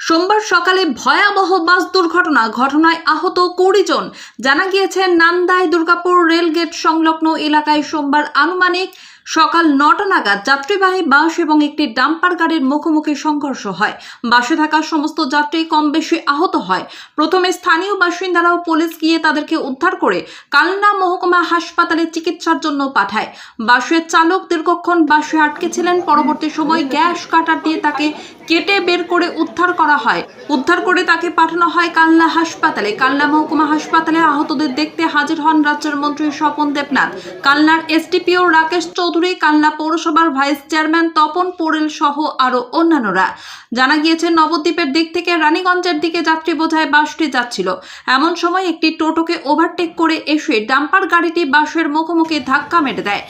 সোমবার সকালে ভয়াবহ বাস দুর্ঘটনা ঘটনায় আহত কুড়ি জন জানা গিয়েছে নান্দায় দুর্গাপুর রেলগেট সংলগ্ন এলাকায় সোমবার আনুমানিক সকাল নটা নাগাদ যাত্রীবাহী বাস এবং একটি ডাম্পার গাড়ির মুখোমুখি সংঘর্ষ হয়। বাসে থাকা সমস্ত যাত্রী কম বেশি আহত হয়। প্রথমে স্থানীয় বাসিন্দারাও পুলিশ গিয়ে তাদেরকে উদ্ধার করে কালনা মহকুমা হাসপাতালে চিকিৎসার জন্য পাঠায়। বাসের চালক দীর্ঘক্ষণ বাসে আটকে ছিলেন পরবর্তী সময় গ্যাস কাটার দিয়ে তাকে কেটে বের করে উদ্ধার করা হয়। উদ্ধার করে তাকে পাঠানো হয় কালনা হাসপাতালে। কালনা মহকুমা হাসপাতালে আহতদের দেখতে হাজির হন রাজ্যের মন্ত্রী স্বপন দেবনাথ। কালনার এসডিপিও রাকেশ চৌধুরী কালনা পৌরসভার ভাইস চেয়ারম্যান তপন পোরেল সহ আরও অন্যান্যরা। জানা গিয়েছে, নবদ্বীপের দিক থেকে রানীগঞ্জের দিকে যাত্রী বোঝায় বাসটি যাচ্ছিল। এমন সময় একটি টোটোকে ওভারটেক করে এসে ডাম্পার গাড়িটি বাসের মুখোমুখি ধাক্কা মেরে দেয়।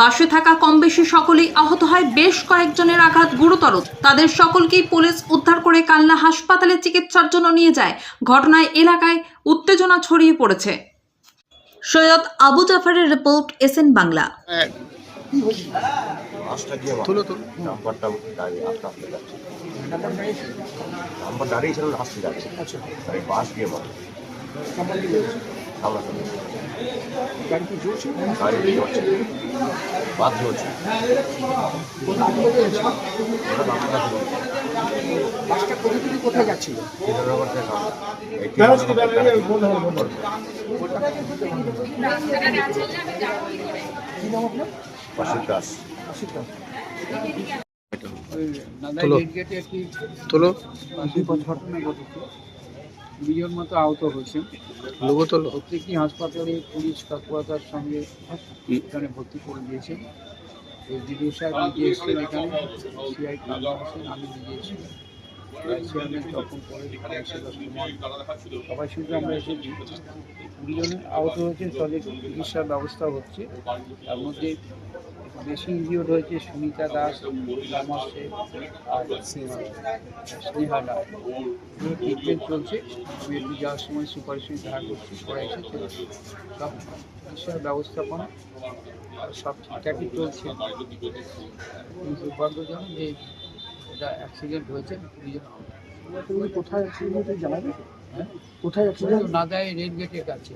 বাসে থাকা কম বেশি সকলেই আহত হয়, বেশ কয়েকজনের আঘাত গুরুতর। তাদের সকলকেই পুলিশ উদ্ধার করে কালনা হাসপাতালে চিকিৎসার জন্য নিয়ে যায়। ঘটনায় এলাকায় উত্তেজনা ছড়িয়ে পড়েছে। সৈয়দ আবু জাফারের রিপোর্ট এসএন বাংলা। বাসটা গিয়ে তুলো তুলো। নাম্বারটা দাঁড়িয়ে আস্তে আস্তে যাচ্ছে। নাম্বার দাঁড়িয়েছিল আসতে যাচ্ছে। আচ্ছা। বাস গিয়ে মারে সামনাসামনি গাড়ি কি জোরছে গাড়ি চলছে বাস বাসটা কোথা থেকে কোথায় যাচ্ছিল কি নাম আপনার? দাস নাদাই তোলো। বিপদ ঘটনা ঘটেছে দুজন মতো আহত হয়েছেন প্রত্যেকটি হাসপাতালে পুলিশ কাকুয়াতার সঙ্গে এখানে ভর্তি করে দিয়েছেন এসডিডিও সাহেব নিজে এসেছেন এখানে সিআই আমি নিজে এসেছি সবাই সঙ্গে আমরা এসেছি দুজন আহত হয়েছেন তাদের চিকিৎসার ব্যবস্থা হচ্ছে। তার মধ্যে বেশি ইনজিওর্ড হয়েছে সুমিতা দাস শেখ আর স্নেহা দাস। ট্রিটমেন্ট চলছে। আমি যাওয়ার সময় সঙ্গে দেখা করছি পরে এসেছে। সব চিকিৎসার ব্যবস্থাপনা সব ঠিকঠাকই চলছে। দুর্ভাগ্যজনক যে এটা অ্যাক্সিডেন্ট হয়েছে দুজন তুমি কোথায় অ্যাক্সিডেন্ট হয়েছে জানা হ্যাঁ? কোথায় অ্যাক্সিডেন্ট নাদায় রেল গেটের কাছে।